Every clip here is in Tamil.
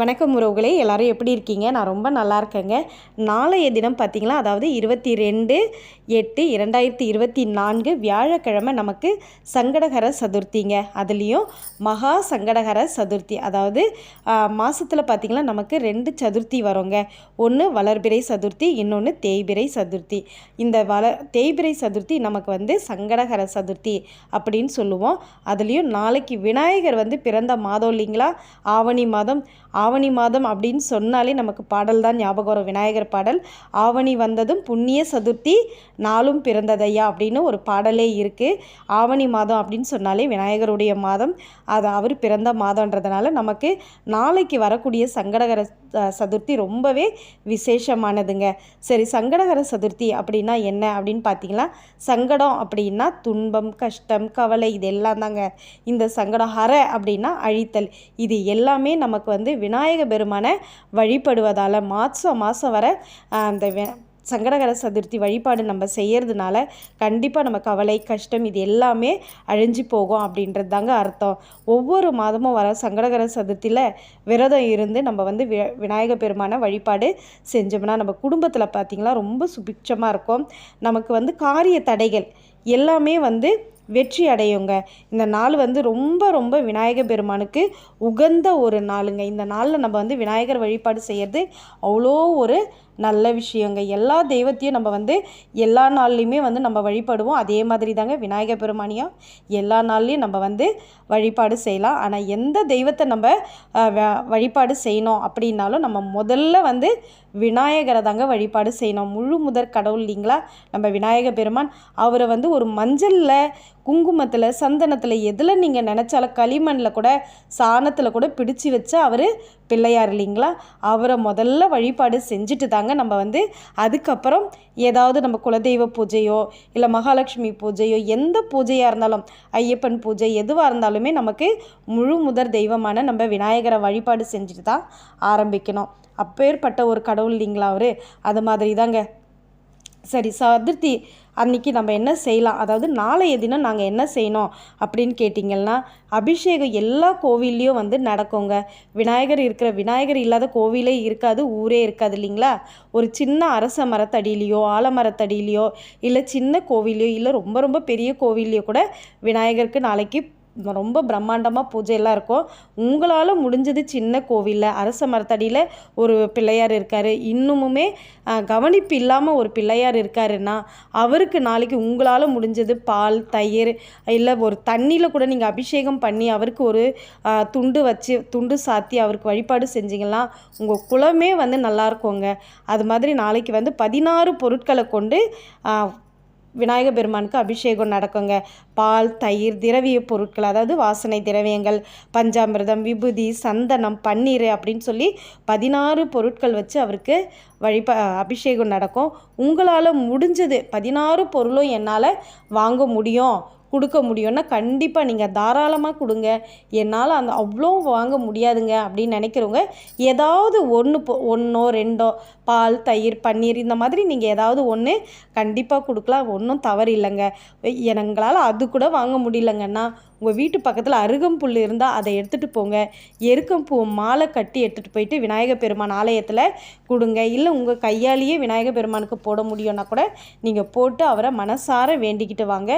வணக்கம் உறவுகளே எல்லோரும் எப்படி இருக்கீங்க? நான் ரொம்ப நல்லா இருக்கேங்க. நாளைய தினம் பார்த்திங்களா? அதாவது இருபத்தி ரெண்டு எட்டு இரண்டாயிரத்தி இருபத்தி நான்கு வியாழக்கிழமை நமக்கு சங்கடகர சதுர்த்திங்க. அதுலேயும் மகா சங்கடகர சதுர்த்தி. அதாவது மாதத்தில் பார்த்திங்களா? நமக்கு ரெண்டு சதுர்த்தி வருங்க. ஒன்று வளர்பிறை சதுர்த்தி இன்னொன்று தேய்பிறை சதுர்த்தி. இந்த வள தேய்பிறை சதுர்த்தி நமக்கு வந்து சங்கடகர சதுர்த்தி அப்படின்னு சொல்லுவோம். அதுலேயும் நாளைக்கு விநாயகர் வந்து பிறந்த மாதம் இல்லைங்களா? ஆவணி மாதம். ஆவணி மாதம் அப்படின்னு சொன்னாலே நமக்கு பாடல் தான் ஞாபகம் வரும். விநாயகர் பாடல் ஆவணி வந்ததும் புண்ணிய சதுர்த்தி நாளும் பிறந்ததையா அப்படின்னு ஒரு பாடலே இருக்குது ஆவணி மாதம் அப்படின்னு சொன்னாலே விநாயகருடைய மாதம் அது அவர் பிறந்த மாதன்றதுனால நமக்கு நாளைக்கு வரக்கூடிய சங்கடகர சதுர்த்தி ரொம்பவே விசேஷமானதுங்க. சரி சங்கடகர சதுர்த்தி அப்படின்னா என்ன அப்படின்னு பார்த்தீங்கன்னா சங்கடம் அப்படின்னா துன்பம் கஷ்டம் கவலை இது எல்லாம் தாங்க இந்த சங்கடம் ஹர அப்படின்னா அழித்தல். இது எல்லாமே நமக்கு வந்து விநாயக பெருமானை வழிபடுவதால் மாதம் மாதம் வர அந்த சங்கடகர சதுர்த்தி வழிபாடு நம்ம செய்கிறதுனால கண்டிப்பாக நம்ம கவலை கஷ்டம் இது எல்லாமே அழிஞ்சு போகும் அப்படின்றது தாங்க அர்த்தம். ஒவ்வொரு மாதமும் வர சங்கடகர சதுர்த்தியில் விரதம் இருந்து நம்ம வந்து வி விநாயக பெருமான வழிபாடு செஞ்சோம்னா நம்ம குடும்பத்தில் பார்த்திங்கன்னா ரொம்ப சுபிட்சமாக இருக்கும். நமக்கு வந்து காரிய தடைகள் எல்லாமே வந்து வெற்றி அடையுங்க. இந்த நாள் வந்து ரொம்ப ரொம்ப விநாயகர் பெருமானுக்கு உகந்த ஒரு நாளுங்க. இந்த நாளில் நம்ம வந்து விநாயகர் வழிபாடு செய்கிறது அவ்வளோ ஒரு நல்ல விஷயங்க. எல்லா தெய்வத்தையும் நம்ம வந்து எல்லா நாள்லேயுமே வந்து நம்ம வழிபடுவோம். அதே மாதிரி தாங்க விநாயகர் பெருமானியும் எல்லா நாள்லேயும் நம்ம வந்து வழிபாடு செய்யலாம். ஆனால் எந்த தெய்வத்தை நம்ம வழிபாடு செய்யணும் அப்படின்னாலும் நம்ம முதல்ல வந்து விநாயகரை தாங்க வழிபாடு செய்யணும். முழு முதற் கடவுள் இல்லைங்களா? நம்ம விநாயகர் பெருமான் அவரை வந்து ஒரு மஞ்சளில் குங்குமத்தில் சந்தனத்தில் எதில் நீங்கள் நினச்சாலும் களிமண்ணில் கூட சாணத்தில் கூட பிடிச்சி வச்சு அவர் பிள்ளையார் இல்லைங்களா? அவரை முதல்ல வழிபாடு செஞ்சுட்டு தாங்க நம்ம வந்து அதுக்கப்புறம் ஏதாவது நம்ம குலதெய்வ பூஜையோ இல்லை மகாலட்சுமி பூஜையோ எந்த பூஜையாக இருந்தாலும் ஐயப்பன் பூஜை எதுவாக இருந்தாலுமே நமக்கு முழு முதற் தெய்வமான நம்ம விநாயகரை வழிபாடு செஞ்சுட்டு தான் ஆரம்பிக்கணும். அப்பேற்பட்ட ஒரு கடவுள் இல்லைங்களா அவர்? அது மாதிரி தாங்க சரி சதுர்த்தி அன்றைக்கி நம்ம என்ன செய்யலாம்? அதாவது நாளைய தினம் நாங்கள் என்ன செய்யணும் அப்படின்னு கேட்டிங்கன்னா அபிஷேகம் எல்லா கோவில்லையும் வந்து நடக்குங்க. விநாயகர் இருக்கிற விநாயகர் இல்லாத கோவிலே இருக்காது ஊரே இருக்காது இல்லைங்களா? ஒரு சின்ன அரச மரத்தடியிலையோ ஆலமரத்தடியிலையோ இல்லை சின்ன கோவிலையோ இல்லை ரொம்ப ரொம்ப பெரிய கோவில்லையோ கூட விநாயகருக்கு நாளைக்கு ரொம்ப பிரம்மாண்டமாக பூஜையெல்லாம் இருக்கும். உங்களால் முடிஞ்சது சின்ன கோவிலில் அரச மரத்தடியில் ஒரு பிள்ளையார் இருக்கார். இன்னுமுமே கவனிப்பு இல்லாமல் ஒரு பிள்ளையார் இருக்காருன்னா அவருக்கு நாளைக்கு உங்களால் முடிஞ்சது பால் தயிர் இல்லை ஒரு தண்ணியில் கூட நீங்கள் அபிஷேகம் பண்ணி அவருக்கு ஒரு துண்டு வச்சு துண்டு சாத்தி அவருக்கு வழிபாடு செஞ்சிங்கன்னா உங்கள் குலமே வந்து நல்லா இருக்குங்க. அது மாதிரி நாளைக்கு வந்து பதினாறு பொருட்களை கொண்டு விநாயக பெருமானுக்கு அபிஷேகம் நடக்குங்க. பால் தயிர் திரவிய பொருட்கள் அதாவது வாசனை திரவியங்கள் பஞ்சாமிரதம் விபூதி சந்தனம் பன்னீர் அப்படின்னு சொல்லி பதினாறு பொருட்கள் வச்சு அவருக்கு வழிப அபிஷேகம் நடக்கும். உங்களால் முடிஞ்சது பதினாறு பொருளும் என்னால் வாங்க முடியும். கொடுக்க முடியும்னா கண்டிப்பாக நீங்கள் தாராளமாக கொடுங்க. என்னால் அந்த அவ்வளோ வாங்க முடியாதுங்க அப்படின்னு நினைக்கிறவங்க ஏதாவது ஒன்று ஒன்றோ ரெண்டோ பால் தயிர் பன்னீர் இந்த மாதிரி நீங்கள் ஏதாவது ஒன்று கண்டிப்பாக கொடுக்கலாம். ஒன்றும் தவறு இல்லைங்க. எங்களால் அது கூட வாங்க முடியலங்கன்னா உங்கள் வீட்டு பக்கத்தில் அருகம்புல் இருந்தால் அதை எடுத்துகிட்டு போங்க. எருக்கம்பூ மாலை கட்டி எடுத்துகிட்டு போயிட்டு விநாயகர் பெருமான் ஆலயத்தில் கொடுங்க. இல்லை உங்கள் கையாலேயே விநாயகர் பெருமானுக்கு போட முடியும்னா கூட நீங்கள் போட்டு அவரை மனசார வேண்டிக்கிட்டு வாங்க.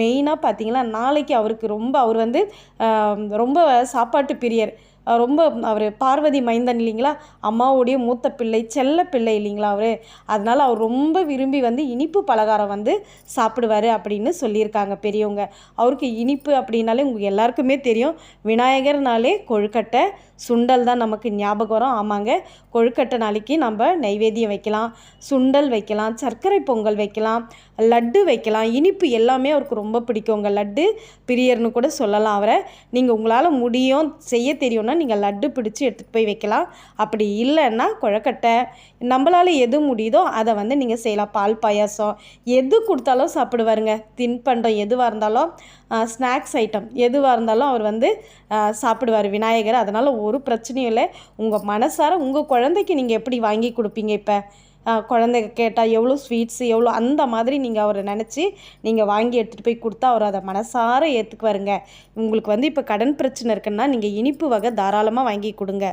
மெயினாக பார்த்தீங்கன்னா நாளைக்கு அவருக்கு ரொம்ப அவர் வந்து ரொம்ப சாப்பாட்டு பிரியர். ரொம்ப அவர் பார்வதி மைந்தன் இல்லைங்களா? அம்மாவுடைய மூத்த பிள்ளை செல்ல பிள்ளை இல்லைங்களா அவர்? அதனால் அவர் ரொம்ப விரும்பி வந்து இனிப்பு பலகாரம் வந்து சாப்பிடுவார் அப்படின்னு சொல்லியிருக்காங்க பெரியவங்க. அவருக்கு இனிப்பு அப்படின்னாலே உங்களுக்கு எல்லாருக்குமே தெரியும். விநாயகர்னாலே கொழுக்கட்டை. சுண்டல் தான் நமக்கு ஞாபகம் வரும். ஆமாங்க. கொழுக்கட்டை நாளைக்கு நம்ம நைவேத்தியம் வைக்கலாம். சுண்டல் வைக்கலாம். சர்க்கரை பொங்கல் வைக்கலாம். லட்டு வைக்கலாம். இனிப்பு எல்லாமே அவருக்கு ரொம்ப பிடிக்குங்க. லட்டு பிரியர்னு கூட சொல்லலாம் அவரை. நீங்கள் உங்களால் முடியும் செய்ய தெரியும்னா நீங்கள் லட்டு பிடிச்சி எடுத்துகிட்டு போய் வைக்கலாம். அப்படி இல்லைன்னா குழக்கட்டை. நம்மளால் எது முடியுதோ அதை வந்து நீங்கள் செய்யலாம். பால் பாயாசம். எது கொடுத்தாலும் சாப்பிடுவாருங்க. தின்பண்டம் எதுவாக இருந்தாலும் ஸ்நாக்ஸ் ஐட்டம் எதுவாக இருந்தாலும் அவர் வந்து சாப்பிடுவார் விநாயகர். அதனால் ஒரு பிரச்சனையும் இல்லை. உங்கள் மனசார உங்கள் குழந்தைக்கு நீங்கள் எப்படி வாங்கி கொடுப்பீங்க இப்போ? குழந்தைங்க கேட்டால் எவ்வளோ ஸ்வீட்ஸு எவ்வளோ அந்த மாதிரி நீங்கள் அவரை நினச்சி நீங்கள் வாங்கி எடுத்துகிட்டு போய் கொடுத்தா அவர் அதை மனசார ஏற்றுக்குவாருங்க உங்களுக்கு வந்து இப்போ கடன் பிரச்சனை இருக்குன்னா நீங்கள் இனிப்பு வகை தாராளமாக வாங்கி கொடுங்க.